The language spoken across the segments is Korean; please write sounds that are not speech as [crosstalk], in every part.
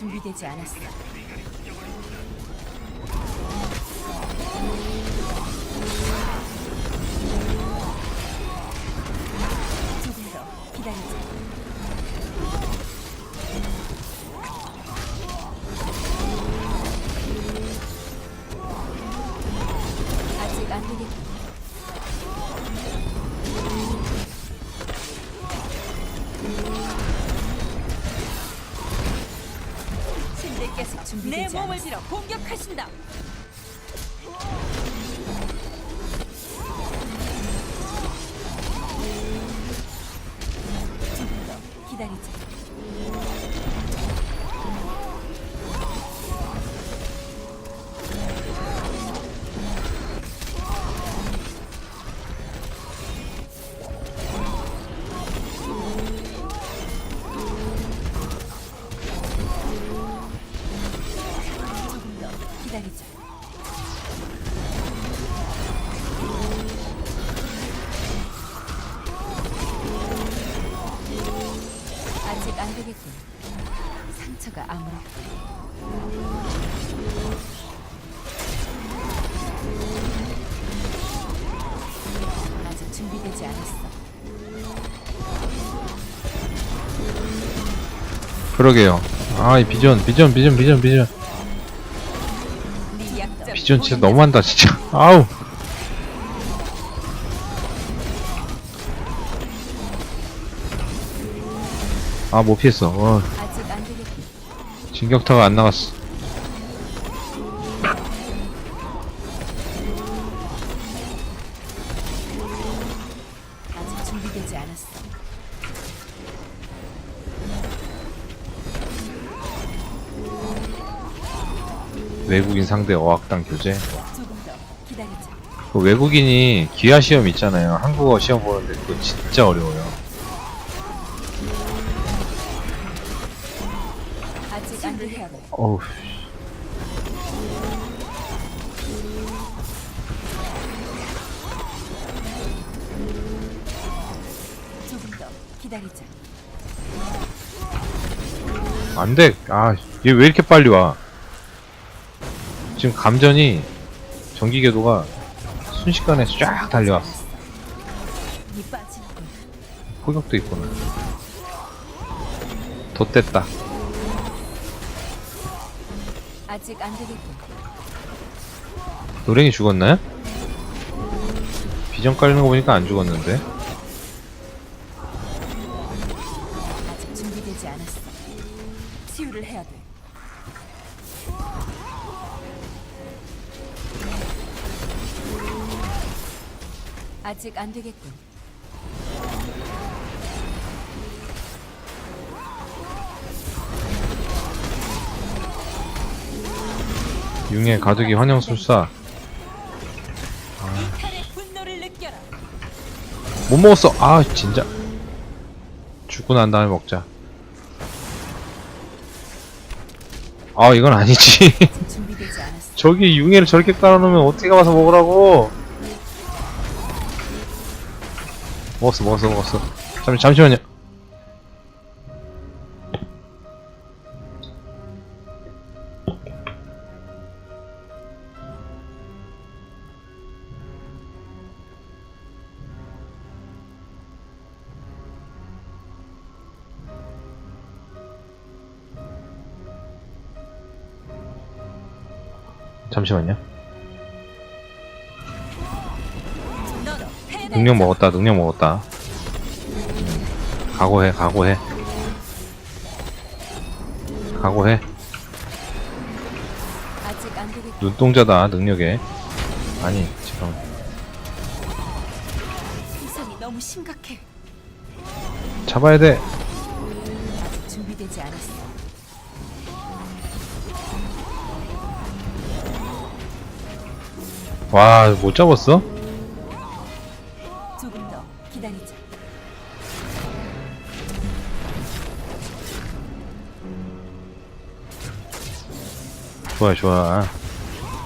준비되지 않았어. 빌어 공격하신다. 기다리자. 안 되겠군. 상처가 아무렇고. 아직 준비되지 않았어. 그러게요. 아, 이 비전, 비전, 비전, 비전, 비전. 네 약점. 비전 진짜 너무한다, 진짜. 아우. 아, 못 피했어. 어, 아직 안 되겠군. 진격타가 안 나갔어. 아직 준비되지 않았어. 외국인 상대 어학당 교재. 조금 더 기다리자. 그 외국인이 기아 시험 있잖아요. 한국어 시험 보는데 그거 진짜 어려워요. 어우. 조금 더 기다리자. 안 돼. 아, 얘 왜 이렇게 빨리 와? 지금 감전이 전기 궤도가 순식간에 쫙 달려왔어. 이 빠지는 군. 포격도 있구나. 덧됐다. 아직 안 되겠군. 노랭이 죽었나요? 비전 깔리는 거 보니까 안 죽었는데. 아직 준비되지 않았어. 치유를 해야 돼. 아직 안 되겠군. 융의 가득이 환영술사. 느껴라. 못 먹었어. 아, 진짜. 죽고 난 다음에 먹자. 아, 이건 아니지. [laughs] 저기 융해를 저렇게 깔아놓으면 어떻게 가서 먹으라고? 먹었어, 먹었어, 먹었어. 잠, 잠시만요. 잠시만요. 능력 먹었다, 능력 먹었다. 음, 각오해, 각오해. 각오해. 눈동자다, 능력에. 아니, 지금. 이상이 너무 심각해. 잡아야 돼. 아직 준비되지 않았어. 와, 못 잡았어? 조금 더 기다리자. 좋아, 좋아.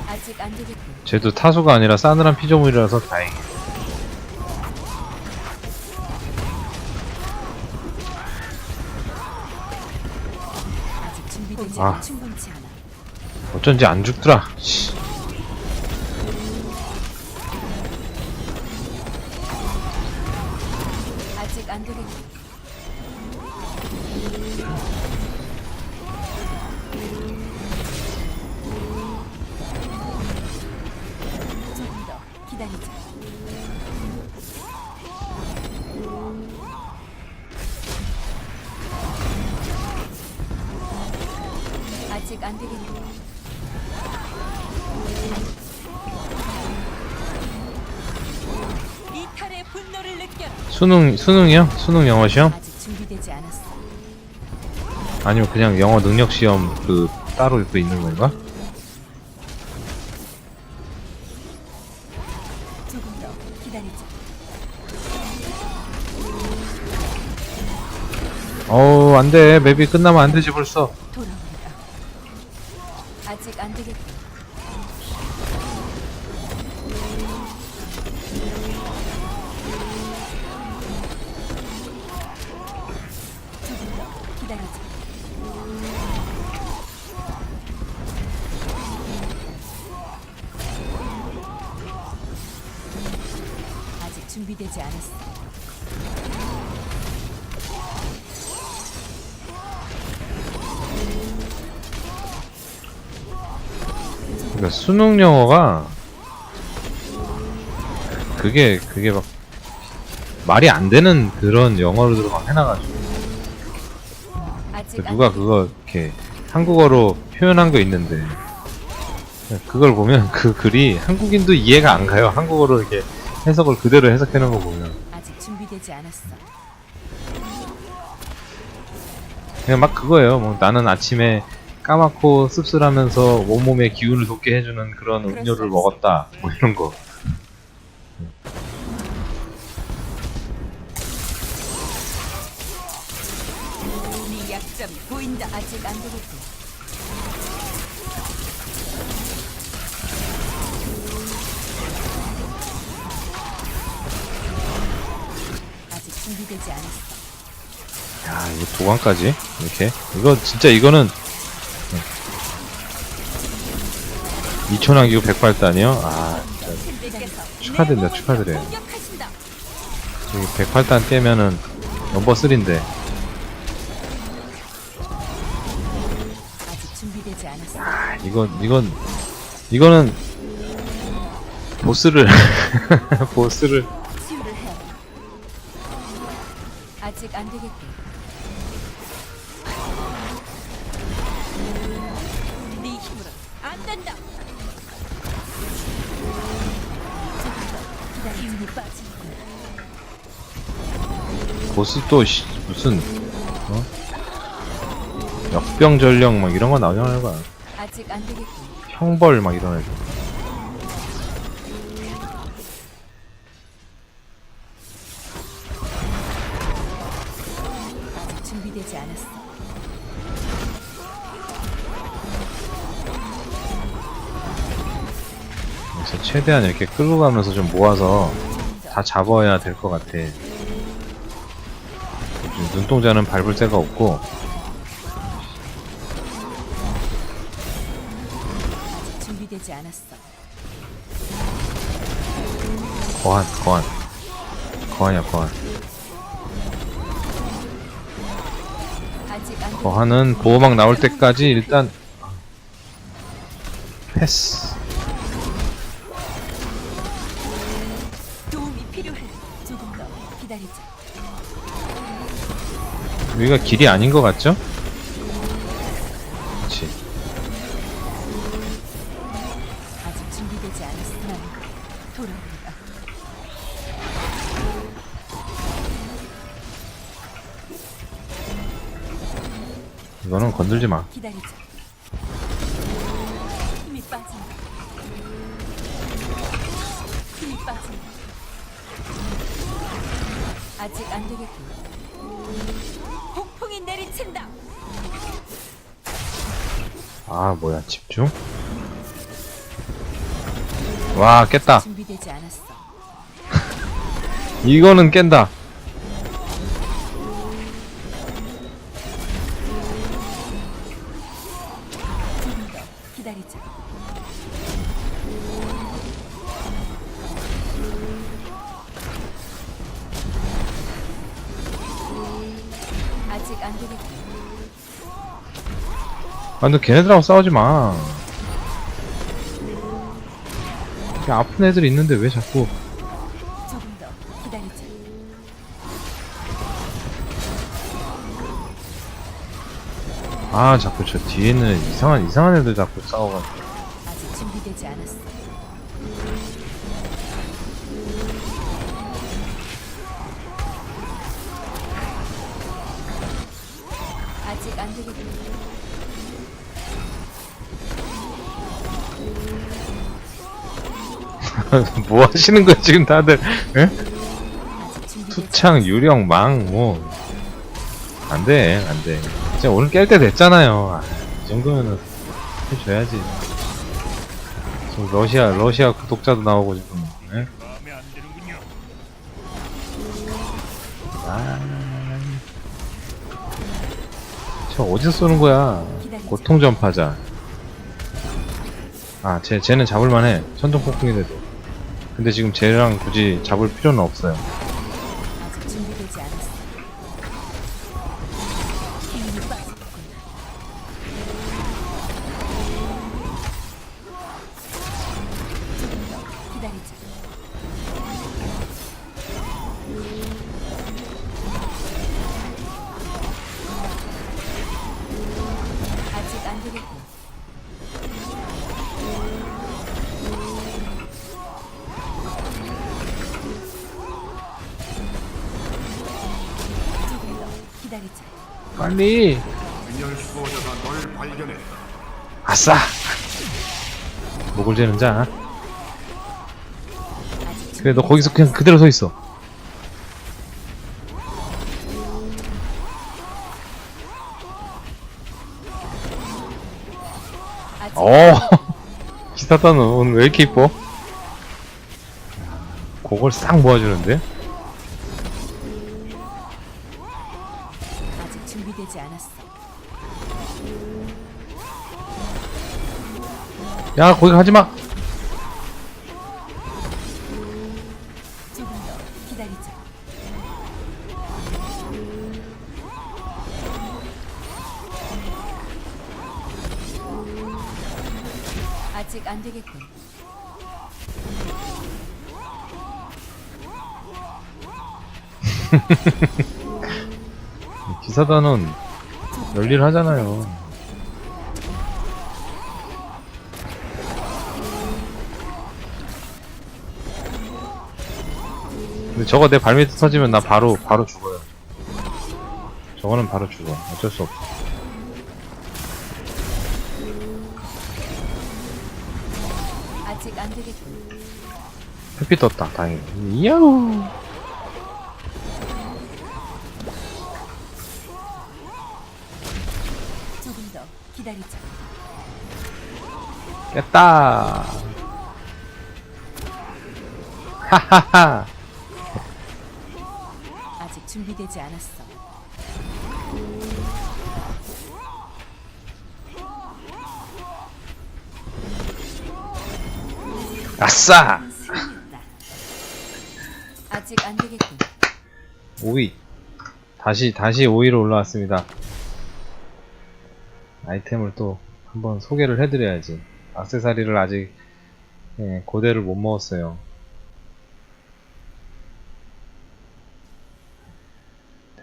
아직 안 되겠군. 쟤도 타수가 아니라 싸늘한 피조물이라서 다행이야. 아직 준비되지 아. 않아 충분치 않아. 어쩐지 안 죽더라. 씨. 수능 수능이요? 수능 영어 시험? 아직 준비되지 않았어. 아니면 그냥 영어 능력 시험 그 따로 또 있는 건가? 조금 더 기다리자. 어우 안돼 맵이 끝나면 안 되지 벌써. 돌아온다. 아직 안 되겠군. 기다리자. 아직 준비되지 않았어. 그러니까 수능 영어가 그게 그게 막 말이 안 되는 그런 영어로 막 해놔가지고 안 누가 그거 이렇게 한국어로 표현한 거 있는데 그걸 보면 [laughs] 그 글이 한국인도 이해가 안 가요. 한국어로 이렇게 해석을 그대로 해석해 놓은 거 보면 아직 준비되지 않았어. 그냥 막 그거예요. 뭐 나는 아침에 까맣고 씁쓸하면서 온몸에 기운을 돋게 해주는 그런 그럴 수 음료를. 먹었다. 뭐 이런 거. 네 약점이 보인다. 아직 안 되겠군. 아직 준비되지 않았어. 야, 이거 도관까지 이렇게. 이거 진짜 이거는 2천 왕기고 108단이요? 아, 신들께서 축하드립니다, 내 몸을 축하드려요. 공격하신다. 저기 108단 깨면은 넘버 3인데 이건 이건 이거는 보스를 [laughs] 보스를 치유를. 아직 안 되겠군. 네 힘으로 안 된다. 보스 또 씨, 무슨 어? 역병 전령 막 이런 거 나오잖아요. 봐. 아직 안 되겠군. 형벌 막 이런 애들. 아직 준비되지 않았어. 그래서 최대한 이렇게 끌고 가면서 좀 모아서 다 잡아야 될 것 같아. 요즘 눈동자는 밟을 데가 없고 거한 거한 거한이야 거한. 거한은 보호막 나올 때까지 일단 패스. 도움이 필요해. 조금 더 기다리자. 여기가 길이 아닌 것 같죠? 이거는 건들지 마. 기다리자. 힘이 빠진다. 힘이 빠진다. 아직 안 되겠군. 폭풍이 내리친다. 아 뭐야 집중? 와 깼다. 준비되지 않았어. [laughs] 이거는 깬다. 아, 너 걔네들하고 싸우지 마. 야, 아픈 애들 있는데 왜 자꾸. 조금 더 기다리자. 아, 자꾸 저 뒤에 있는 이상한, 이상한 애들 자꾸 싸워가지고. 아직 준비되지 않았어. [laughs] 뭐 하시는 거야, 지금 다들. 예? 투창, 유령, 망, 뭐. 안 돼, 안 돼. 진짜 오늘 깰 때 됐잖아요. 아, 이 정도면은 해줘야지. 지금 러시아, 러시아 구독자도 나오고 지금, 예? 아. 저 어디서 쏘는 거야? 고통 전파자. 아, 쟤, 쟤는 잡을만해. 천둥 폭풍이 돼도. 근데 지금 쟤랑 굳이 잡을 필요는 없어요. 빨리! 아싸! 목을 재는 자. 그래, 너 거기서 그냥 그대로 서 있어. 어! [laughs] 기사단은 오늘 왜 이렇게 이뻐? 그걸 싹 모아주는데? 야, 거기 가지 마! 조금 더 기다리자. 아직 안 되겠군. [laughs] 기사단은 열일 하잖아요. 근데 저거 내 발밑에 터지면 나 바로, 바로 죽어요. 저거는 바로 죽어. 어쩔 수 없어. 아직 안 되겠군. 햇빛 떴다, 다행히. 이야우! 조금 더 기다리자. 깼다! 하하하! 준비되지 않았어. 아싸! 승리했다. [laughs] 아직 안 되겠군. 5위. 다시, 다시 5위로 올라왔습니다. 아이템을 또 한번 소개를 해드려야지. 악세사리를 아직, 예, 고대를 못 먹었어요.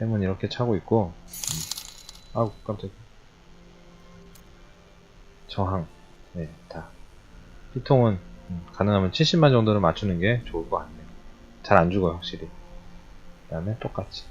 템은 이렇게 차고 있고, 음. 아우, 깜짝이야. 저항. 네, 다. 피통은 음, 가능하면 70만 정도는 맞추는 게 좋을 것 같네요. 잘 안 죽어요, 확실히. 그 다음에 똑같이.